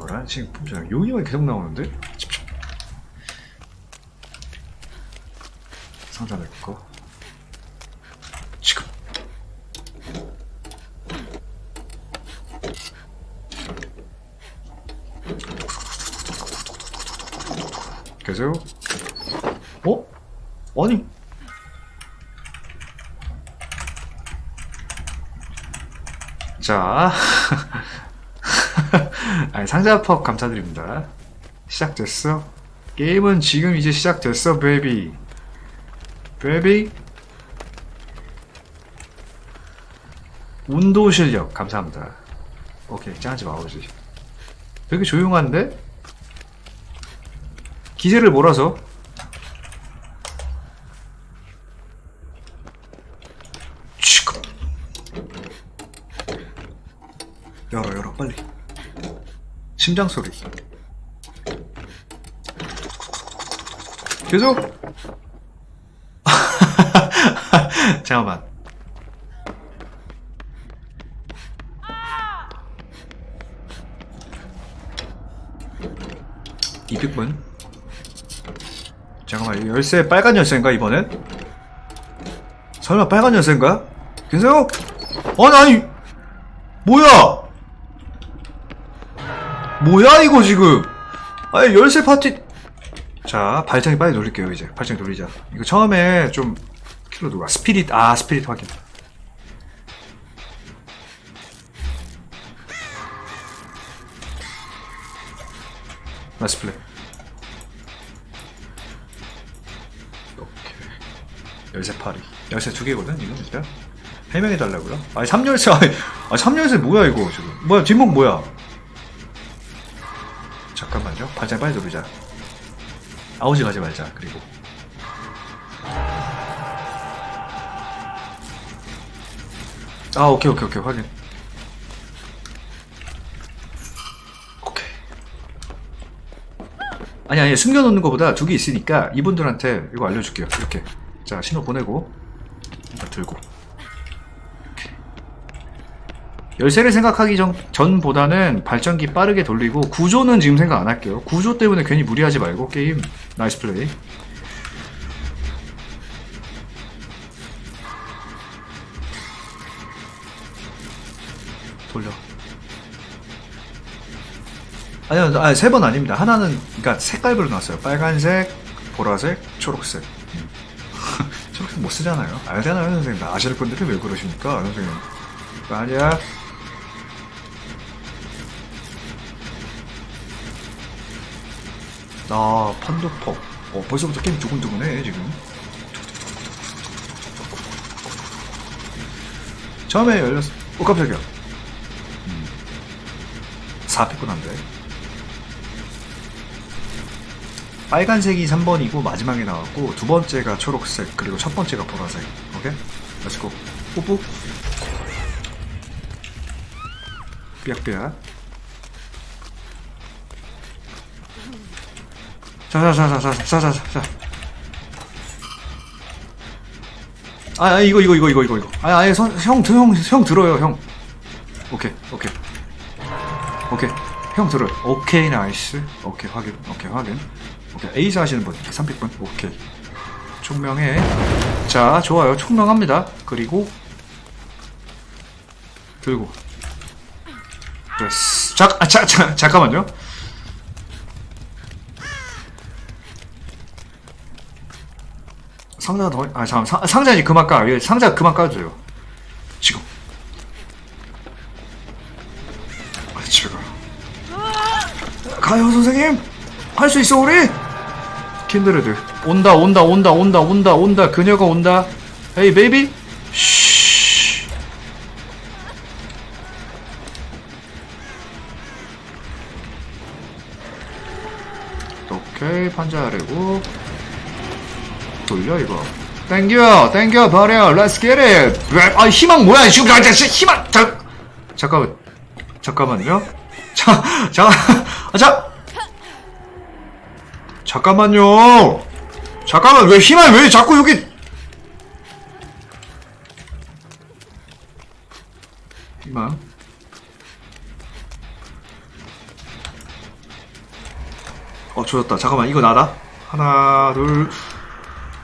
뭐라? 지금 보자 여기만 계속 나오는데? 상자 낼거? 지금. 계세요? 어? 아니. 자 상자퍽 감사드립니다. 시작됐어? 게임은 지금 이제 시작됐어 베이비. 베이비? 운도 실력 감사합니다. 오케이 짱하지 마 오지. 되게 조용한데? 기세를 몰아서 지금 열어 열어 빨리 심장 소리 계속 잠깐만 (200분) 잠깐만 이거 열쇠 빨간 열쇠인가 이번엔? 설마 빨간 열쇠인가? 계세요? 아니 아니 뭐야 뭐야 이거 지금? 아니 열쇠 파티. 자 발전기 빨리 돌릴게요 이제. 발전기 돌리자. 이거 처음에 좀 킬러 누가? 스피릿 아 스피릿 확인. 나이스 플레이. 오케이. 열쇠 파리. 열쇠 두 개거든 이거 진짜? 해명해 달라고요? 아니 3열쇠 아니, 아니 3열쇠 뭐야 이거 지금? 뭐야 뒷목 뭐야 잠깐만요. 발장 빨리 돌리자. 아우지 가지 말자. 그리고 아 오케이 오케이 오케이 확인. 오케이. 아니 아니 숨겨놓는 것보다 두 개 있으니까 이분들한테 이거 알려줄게요. 이렇게 자 신호 보내고 이거 들고. 열쇠를 생각하기 전, 전보다는 발전기 빠르게 돌리고 구조는 지금 생각 안 할게요. 구조 때문에 괜히 무리하지 말고 게임 나이스 플레이. 돌려. 아니요, 아니, 세 번 아닙니다. 하나는, 그니까 색깔별로 나왔어요. 빨간색, 보라색, 초록색. 음. 초록색 못 쓰잖아요. 알잖아요, 선생님. 아실 분들은 왜 그러십니까, 선생님. 아니야. 아, 판도퍽. 어, 벌써부터 게임 두근두근해, 지금. 처음에 열렸어. 어, 깜짝이야. 음. 4픽군 한데. 빨간색이 3번이고, 마지막에 나왔고, 두 번째가 초록색, 그리고 첫 번째가 보라색. 오케이? 렛츠고. 뽀뽀. 삐약삐약. 자자자자자자자자. 아, 아 이거 이거 이거 이거 이거 이거. 아, 아예 형형 형 들어요 형. 오케이 오케이 오케이 형 들어요. 오케이 나이스. 오케이 확인. 오케이 확인. 오케이 에이스 하시는 분 300분. 오케이 총명해. 자 좋아요 총명합니다. 그리고 들고. 됐어. 자, 아, 자, 자, 잠깐만요. 상자가 더, 아, 잠깐, 상, 상자 이제 그만 까. 예, 상자 그만 까줘요. 지금. 아, 집에 가. 가요, 선생님! 할 수 있어, 우리! 킨드레드. 온다, 온다, 온다, 온다, 온다, 온다. 그녀가 온다. 에이, 베이비? 쉬. 오케이, 판자 아래고. 돌려 이거. 땡겨 땡겨 버려. 렛츠 겟 잇! 아 희망 뭐야 지금 자, 희망. 자, 잠깐만 잠깐만요. 자 잠깐 아, 자. 잠깐만요. 잠깐만 왜 희망 왜 자꾸 여기. 희망. 어 조졌다. 잠깐만 이거 나다. 하나 둘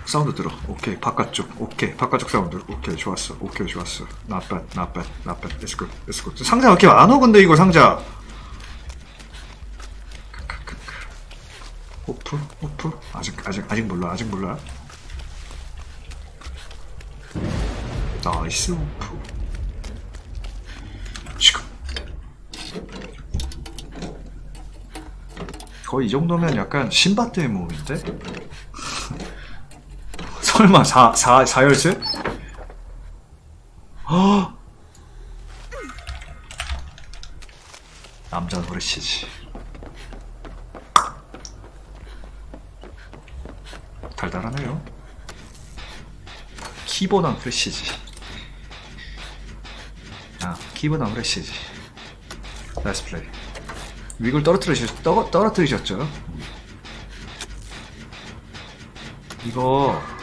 사운드 들어. 오케이 바깥쪽. 오케이 바깥쪽 사운드. 오케이 좋았어. 오케이 좋았어. not bad not bad not bad let's go let's go 상자 왜 이렇게 안 오 근데 이거 상자. 호프 호프 아직 아직 아직 몰라 아직 몰라. 나이스 호프 지금. 거의 이 정도면 약간 신바트의 모음인데? 설마 4, 4, 4열쇠? 헉! 남자 노릇이지 달달하네요 키보단 프레시지 아 키보단 프레시지 나이스 플레이 위글 떨어뜨리셨, 떨어, 떨어뜨리셨죠? 이거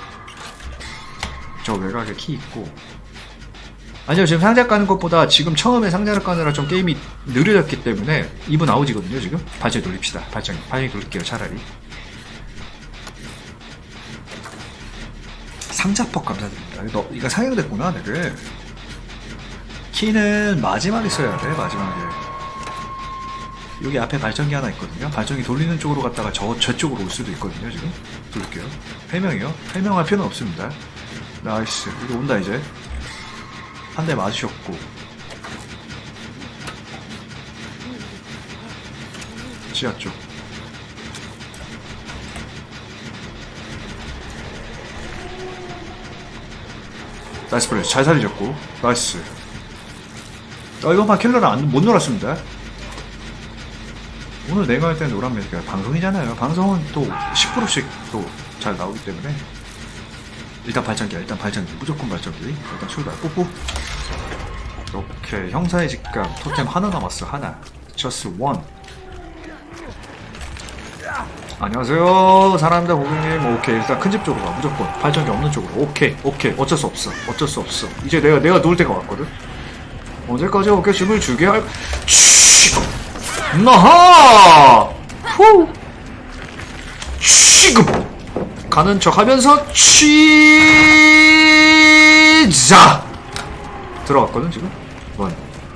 저 외곽에 키 있고 아니요 지금 상자 까는 것보다 지금 처음에 상자를 까느라 좀 게임이 느려졌기 때문에 2분 아웃이거든요 지금 발전 돌립시다 발전 발전 돌릴게요 차라리 상자퍽 감사드립니다 너 이거 사용됐구나 내를 키는 마지막에 써야 돼 마지막에 여기 앞에 발전기 하나 있거든요. 발전기 돌리는 쪽으로 갔다가 저, 저쪽으로 올 수도 있거든요, 지금. 돌릴게요. 해명이요? 해명할 필요는 없습니다. 나이스. 이거 온다, 이제. 한 대 맞으셨고. 지하 쪽. 나이스 플레이. 잘 살리셨고. 나이스. 어, 이번 판 킬러는 안, 못 놀았습니다. 오늘 내가 할 때는 노란 매니까 방송이잖아요. 방송은 또 10%씩 또 잘 나오기 때문에 일단 발전기야. 일단 발전기. 무조건 발전기. 일단 출발. 뽀뽀. 오케이. 형사의 직감. 토템 하나 남았어. 하나. just one. 안녕하세요. 사람입니다, 고객님. 오케이. 일단 큰 집 쪽으로 가. 무조건. 발전기 없는 쪽으로. 오케이. 오케이. 어쩔 수 없어. 어쩔 수 없어. 이제 내가, 내가 누울 때가 왔거든. 언제까지 어깨 춤을 주게 할, 치! 나하! 후! 취급! 가는 척 하면서, 취자! 들어갔거든, 지금? Run.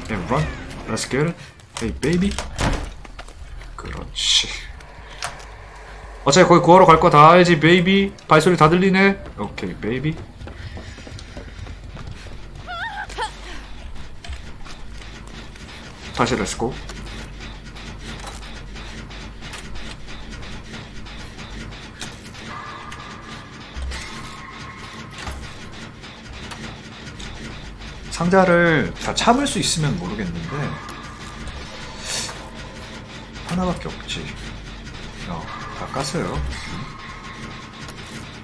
And run. Let's get it. Hey, baby. 그렇지. 어차피 거기 구하러 갈 거 다 알지, 베이비. 발소리 다 들리네. 오케이, 베이비. 다시 렛츠고. 상자를 다 참을 수 있으면 모르겠는데 하나밖에 없지. 어, 다 깠어요.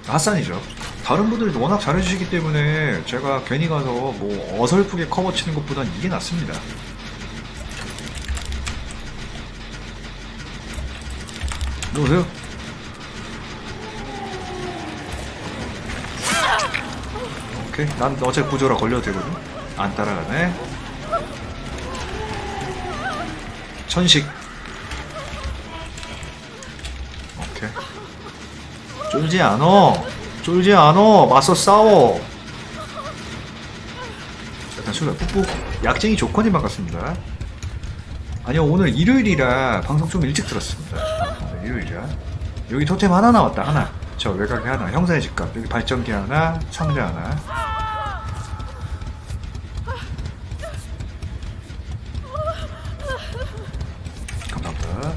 핫산이죠. 다른 분들이 워낙 잘해주시기 때문에 제가 괜히 가서 뭐 어설프게 커버 치는 것보단 이게 낫습니다. 누구세요? 오케이. 난 어제 구조라 걸려도 되거든. 안 따라가네. 천식. 오케이. 쫄지 않어. 쫄지 않어. 맞서 싸워. 일단 출발 꾹꾹. 약쟁이 조건이 반갑습니다. 아니요, 오늘 일요일이라 방송 좀 일찍 들었습니다. 오늘 일요일이라. 여기 토템 하나 나왔다, 하나. 저 외곽에 하나, 형사의 집값. 여기 발전기 하나, 상자 하나. 감사합니다.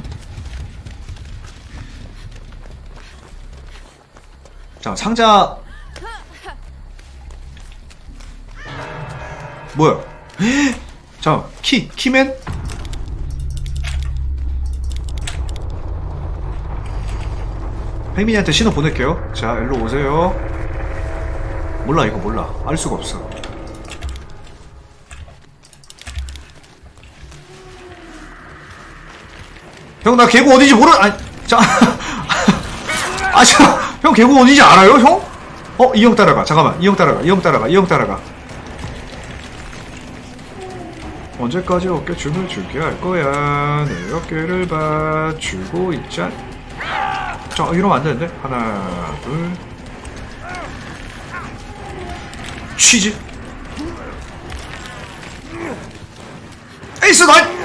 자, 상자. 뭐야? 자, 키, 키맨? 혜민이한테 신호 보낼게요. 자, 일로 오세요. 몰라, 이거 몰라. 알 수가 없어. 형, 나 개구 어딘지 모르, 아니, 자. 아, 자, 형 개구 어딘지 알아요, 형? 어, 이 형 따라가. 잠깐만, 이 형 따라가, 이 형 따라가, 이 형 따라가. 언제까지 어깨 춤을 추게 할 거야? 내 어깨를 봐주고 있자. 자, 이러면 안 되는데? 하나, 둘. 취지. 에이스 나이!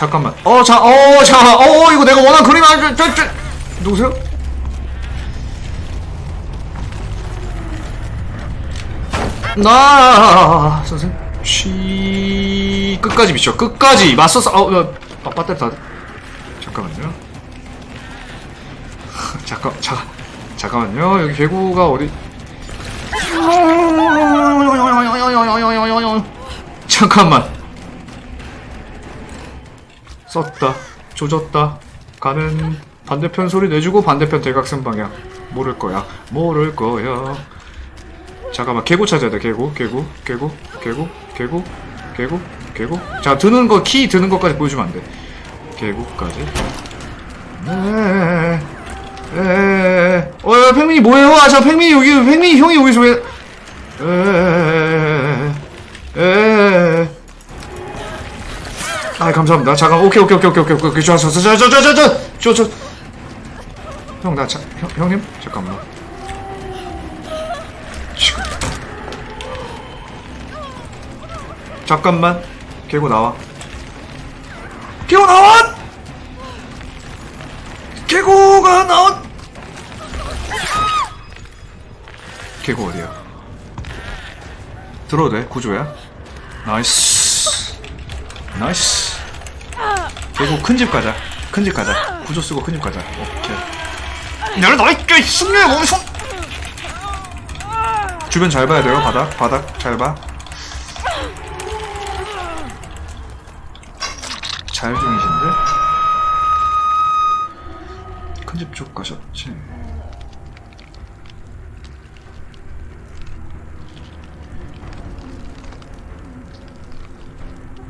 잠깐만. 어, 자, 어, 자, 어, 이거 내가 원한 그림 아니, 저, 저, 누구세요? 나, 선생. 쉬, 끝까지 미쳐. 끝까지 맞서서, 어, 어, 아, 배터리 다, 잠깐만요. 잠깐, 잠깐, 잠깐만요. 여기 개구가 어디? 잠깐만. 썼다. 조졌다. 가는 반대편 소리 내주고 반대편 대각선 방향. 모를 거야. 모를 거야. 잠깐만 개구 찾아야 돼. 개구, 개구, 개구, 개구, 개구, 개구, 개구. 자 드는 거 키 드는 것까지 보여주면 안 돼. 개구까지. 네. 에. 어, 야, 팽민이 뭐예요? 아, 자, 팽민이 여기, 팽민이 형이 여기서 왜? 에. 감사합니다. 잠깐 오케이 오케이 오케이 오케이 오케이 오케이 좋았어. 저저저저저저저형나 형님 잠깐만. 지금 잠깐만 개고 나와. 개고 나와! 개고가 나온 개고 어디야? 들어도 돼? 구조야? 나이스 나이스 개고 큰 집 가자. 큰 집 가자. 구조 쓰고 큰 집 가자. 오케이. 내가 나이스! 승리의 몸손! 주변 잘 봐야 돼요. 바닥, 바닥 잘 봐. 잘 중이신데? 큰 집 쪽 가셨지?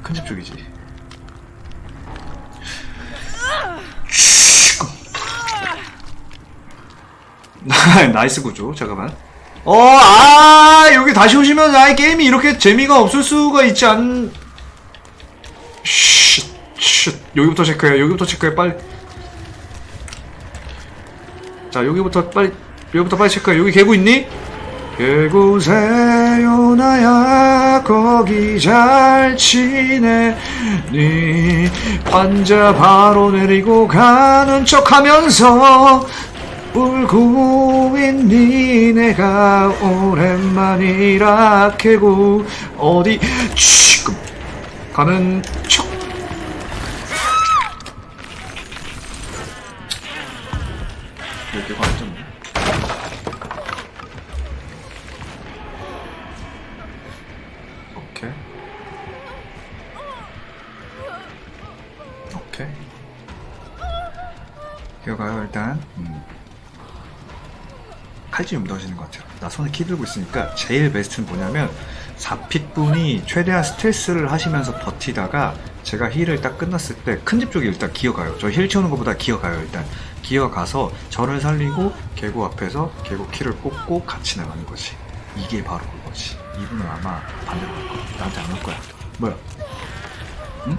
큰 집 쪽이지. 나이스 구조. 잠깐만. 어, 아, 여기 다시 오시면 아예 게임이 이렇게 재미가 없을 수가 있지 않. 쉿, 쉿. 여기부터 체크해. 여기부터 체크해. 빨리. 자, 여기부터 빨리. 여기부터 빨리 체크해. 여기 개구 있니? 개구세요 나야 거기 잘 지내니 환자 바로 내리고 가는 척하면서 울고 있니 내가 오랜만이라 개구 어디 지금 가는 척 완전 오 좀 넣어지는 것 같아요. 나 손에 키 들고 있으니까 제일 베스트는 뭐냐면 4핏분이 최대한 스트레스를 하시면서 버티다가 제가 힐을 딱 끝났을 때 큰 집 쪽에 일단 기어가요. 저 힐 채우는 것보다 기어가요 일단. 기어가서 저를 살리고 개구 앞에서 개구 키를 뽑고 같이 나가는 거지. 이게 바로 그거지. 이분은 아마 반대로 갈 거야. 나한테 안 올 거야. 뭐야? 응?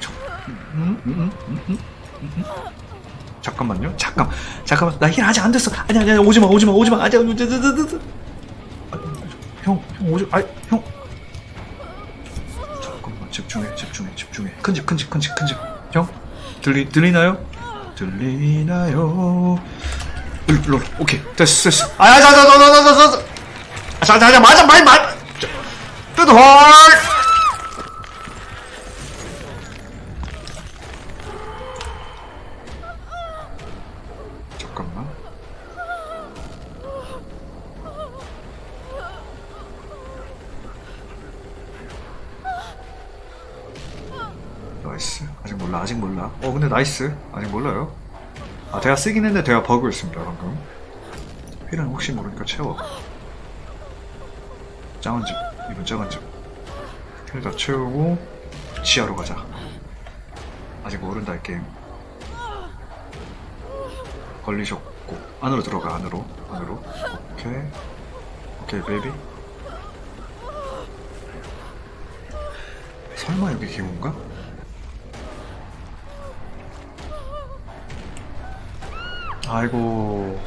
저, 응? 응? 응? 응? 응? 응? 잠깐만요. 잠깐. 잠깐만. 나 힐 아직 안 됐어. 아니 아니 오지 마. 오지 마. 오지 마. 아니 아니. 형, 형 오지. 아, 형. 잠깐만. 집중해. 집중해. 집중해. 큰집 큰집 큰집 큰집. 형. 들리 들리나요? 들리나요? 일로 오케이. 됐어. 됐어. 아, 자자자자자자자. 자자자 맞아. 많이 맞. 뜨드 헐. 아직 몰라. 어 근데 나이스. 아직 몰라요. 아 제가 쓰긴 했는데 제가 버그 있습니다 방금. 휠은 혹시 모르니까 채워. 작은 집. 이번 작은 집휠다 채우고 지하로 가자. 아직 모른다 이 게임. 걸리셨고. 안으로 들어가 안으로. 안으로. 오케이. 오케이 베이비. 설마 여기 기운가? 아이고.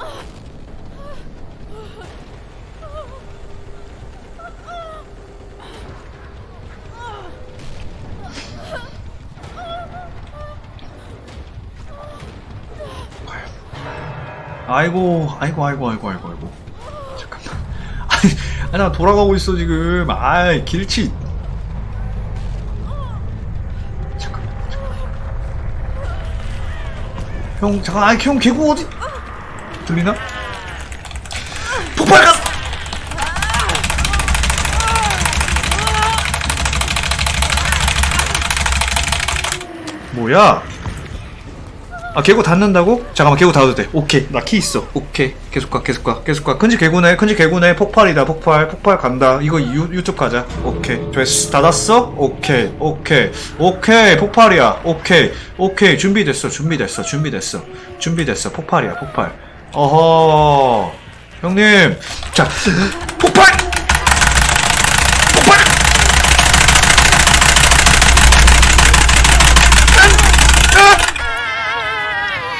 아이고 아이고 아이고 아이고 아이고 아이고. 잠깐만. 아니 나 돌아가고 있어 지금. 아이 길치. 형 잠깐 아이 형 개구 어디 들리나? 폭발 가! 뭐야? 아 개구 닿는다고? 잠깐만 개구 닿아도 돼. 오케이. 나 키 있어. 오케이. 계속 가 계속 가 계속 가. 큰지 개구네 큰지 개구네. 폭발이다 폭발. 폭발 간다. 이거 유, 유튜브 가자. 오케이. 됐어 닫았어? 오케이 오케이. 오케이 폭발이야. 오케이. 오케이. 준비됐어 준비됐어 준비됐어. 준비됐어. 폭발이야 폭발. 어허. 형님. 자 폭발!